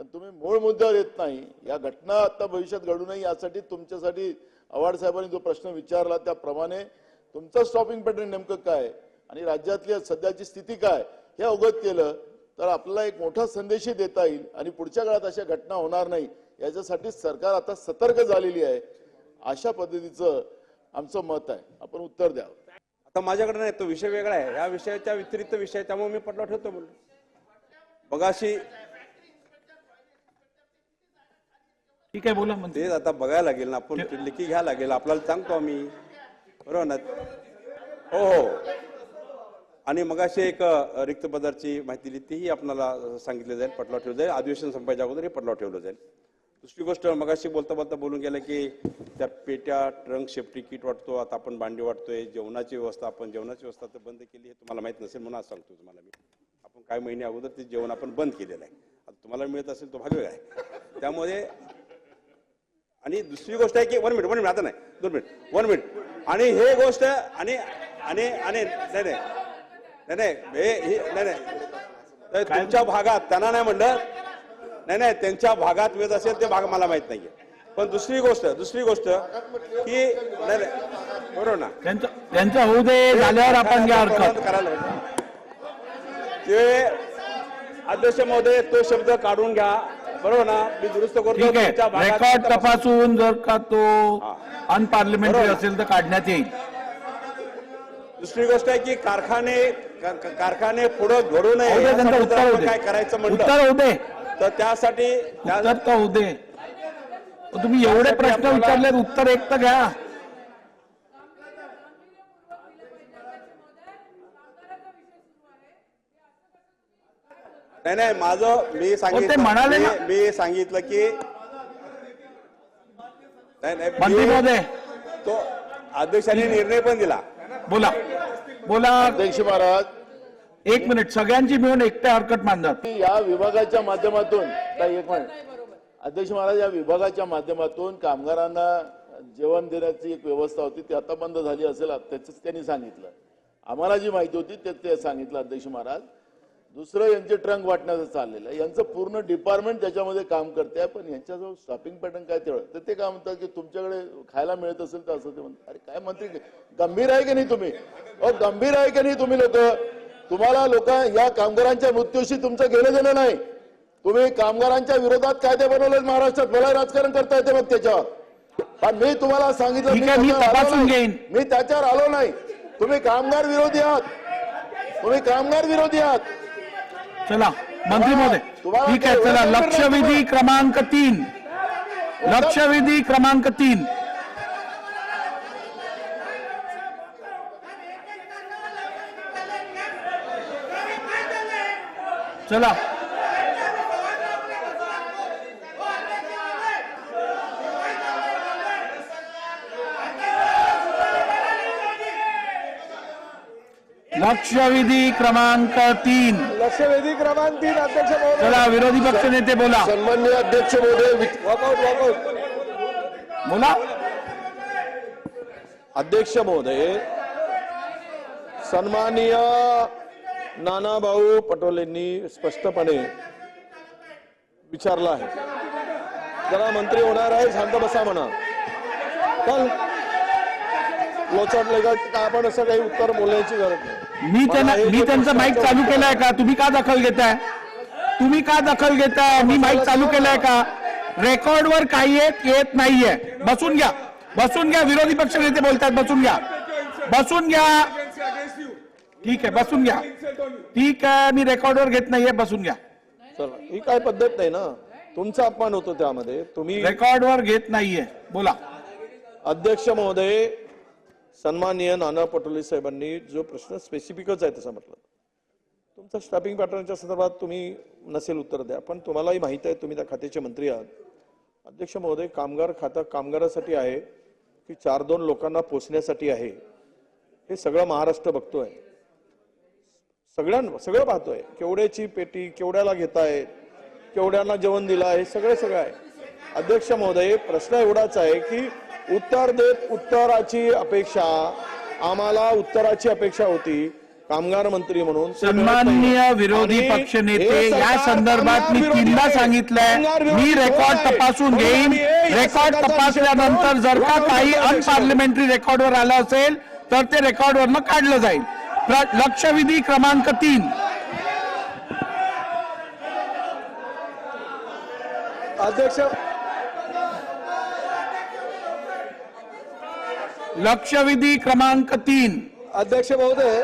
पण तुम्ही मूळ मुद्द्यावर येत नाही. या घटना आता भविष्यात घडू नये यासाठी तुमच्यासाठी आव्हाड साहेबांनी जो प्रश्न विचारला त्याप्रमाणे तुमचं स्टॉपिंग पॅटर्न नेमकं काय? आणि राज्यातली सध्याची स्थिती काय? हे अवगत केलं तर आपल्याला एक मोठा संदेशही देता येईल आणि पुढच्या काळात अशा घटना होणार नाही. याच्यासाठी सरकार आता सतर्क झालेली आहे. अशा पद्धतीचं आमचं मत आहे. आपण उत्तर द्यावं. आता माझ्याकडे नाही तो विषय वेगळा आहे. या विषयाच्या व्यतिरिक्त विषय आहे, त्यामुळे मी पटला ठेवतो बोल बघाशी ठीक आहे बोला मंत्री. ते आता बघायला लागेल ना आपण लेखी घ्यायला लागेल आपल्याला सांगतो आम्ही. बरोबर ना? हो हो. आणि मगाशी एक अ, रिक्त पदाची माहिती दिली तीही आपल्याला सांगितलं जाईल पटलाव ठेवलं जाईल. अधिवेशन संपायच्या अगोदर हे पटलाव ठेवलं जाईल. दुसरी गोष्ट मगाशी बोलता बोलता बोलून गेलं की त्या पेट्या ट्रंक सेफ्टी किट वाटतो आता आपण भांडी वाटतोय जेवणाची व्यवस्था आपण जेवणाची व्यवस्था तर बंद केली हे तुम्हाला माहीत नसेल म्हणून आज सांगतो तुम्हाला मी. आपण काही महिने अगोदर ते जेवण आपण बंद केलेलं आहे. आता तुम्हाला मिळत असेल तो भाग आहे. त्यामुळे आणि दुसरी गोष्ट आहे की वन मिनिट वन मिनिट आता नाही. दोन मिनिट वन मिनिट आणि हे गोष्ट आणि आणि आणि नाही नाही. नाही हे तुमच्या भागात त्यांना नाही म्हणलं. नाही नाही त्यांच्या भागात वेद असेल ते भाग मला माहीत नाहीये. पण दुसरी गोष्ट दुसरी गोष्ट की नाही नाही. बरोबर ना? त्यांचं होऊ दे झाल्यावर आपण करायला ते अध्यक्ष महोदय तो शब्द काढून घ्या. बरोबर ना? मी दुरुस्त करतो ठीक आहे. तुमच्या भागात- रेकॉर्ड तपासून जर का तो. अनपार्लिमेंटरी बरोबर. असेल तर काढण्यात येईल. दुसरी गोष्ट आहे की कारखाने का- का- कारखाने पुढे घडू नये होऊ दे त्यांचं यासाठी उत्तर जर होऊ आपण दे. काय करायचं म्हणलं उत्तर होऊ दे. तर त्यासाठी त्या- उत्तर तर होऊ दे? तुम्ही एवढे त्यासाठी प्रश्न आपल्याला- विचारले उत्तर एक तर घ्या. नाही नाही माझं मी सांगितलं म्हणाले ना. मी- मी सांगितलं की नाही नाही मंत्री मी- महोदय तो अध्यक्षांनी निर्णय पण दिला. बोला. बोला. अध्यक्ष महाराज. एक मिनिट सगळ्यांची मिळून एकट्या हरकत मांडतात. या विभागाच्या माध्यमातून ताई, एक मिनिट. अध्यक्ष महाराज या विभागाच्या माध्यमातून कामगारांना जेवण देण्याची एक व्यवस्था होती ती आता बंद झाली असेल त्याच त्यांनी सांगितलं. आम्हाला जी माहिती होती ते ते सांगितलं अध्यक्ष महाराज. दुसरं यांचे ट्रंक वाटण्याचं चाललेलं आहे. यांचं पूर्ण डिपार्टमेंट त्याच्यामध्ये काम करते पण यांच्याजवळ शॉपिंग पॅटर्न काय तेवढं? तर ते काय म्हणतात की तुमच्याकडे खायला मिळत असेल तर असं ते म्हणतात. अरे काय मंत्री गंभीर आहे की नाही तुम्ही? अहो गंभीर आहे की नाही तुम्ही लोक? तुम्हाला लोक या कामगारांच्या मृत्यूशी तुमचं घेणं देणं नाही. तुम्ही कामगारांच्या विरोधात कायदे बनवले महाराष्ट्रात. मला राजकारण करता येते मग त्याच्यावर. पण मी तुम्हाला सांगितलं. मी त्याच्यावर आलो नाही. तुम्ही कामगार विरोधी आहात. तुम्ही कामगार विरोधी आहात. चला मंत्री महोदय ठीक आहे चला लक्षवेधी क्रमांक तीन. लक्षवेधी क्रमांक तीन. चला. लक्षवेधी क्रमांक तीन. लक्षवेधी क्रमांक तीन अध्यक्ष चला विरोधी पक्ष नेते बोला. सन्मान्य अध्यक्ष महोदय वॉकआउट वॉकआउट. बोला. अध्यक्ष महोदय सन्माननीय नानाभाऊ पटोलेंनी स्पष्टपणे विचारलं आहे. जरा मंत्री होणार आहे शांत बसा म्हणा. का आपण असं काही उत्तर बोलण्याची गरज नाही. मी त्यांना मी त्यांचा माईक चालू केलाय का? तुम्ही का दखल घेताय? तुम्ही का दखल घेताय? मी माईक चालू केलाय का? रेकॉर्डवर काही येत नाहीये. बसून घ्या. बसून घ्या. विरोधी पक्ष नेते बोलतात. बसून घ्या. बसून घ्या. ठीक आहे. बसून घ्या. ठीक आहे. मी रेकॉर्डवर घेत नाहीये. बसून घ्या. चला. ही काय पद्धत नाही ना? तुमचा अपमान होतो त्यामध्ये. तुम्ही रेकॉर्डवर घेत नाहीये. बोला. अध्यक्ष महोदय सन्माननीय नाना पटोले साहेबांनी जो प्रश्न स्पेसिफिकच आहे तसं म्हटलं. तुमचा स्टॅपिंग पॅटर्नच्या संदर्भात तुम्ही नसेल उत्तर द्या पण तुम्हालाही माहीत आहे तुम्ही त्या खात्याचे मंत्री आहात. अध्यक्ष महोदय कामगार खातं कामगारासाठी आहे की चार दोन लोकांना पोचण्यासाठी आहे? हे सगळं महाराष्ट्र बघतोय. सगळ्यां सगळं पाहतोय. केवड्याची पेटी केवड्याला घेताय केवड्यांना जेवण दिलं आहे सगळं सगळं आहे. अध्यक्ष महोदय प्रश्न एवढाच आहे की उत्तर देत उत्तराची अपेक्षा आम्हाला उत्तराची अपेक्षा होती कामगार मंत्री म्हणून सन्माननीय. विरोधी पक्षनेते या संदर्भात मी तीनदा. सांगितलंय मी रेकॉर्ड. तपासून घेईन रेकॉर्ड तपासल्यानंतर जर का काही अनपार्लिमेंटरी रेकॉर्डवर आलं असेल तर ते रेकॉर्डवरनं काढलं जाईल लक्षवेधी क्रमांक तीन अध्यक्ष लक्षवेधी क्रमांक तीन. अध्यक्ष महोदय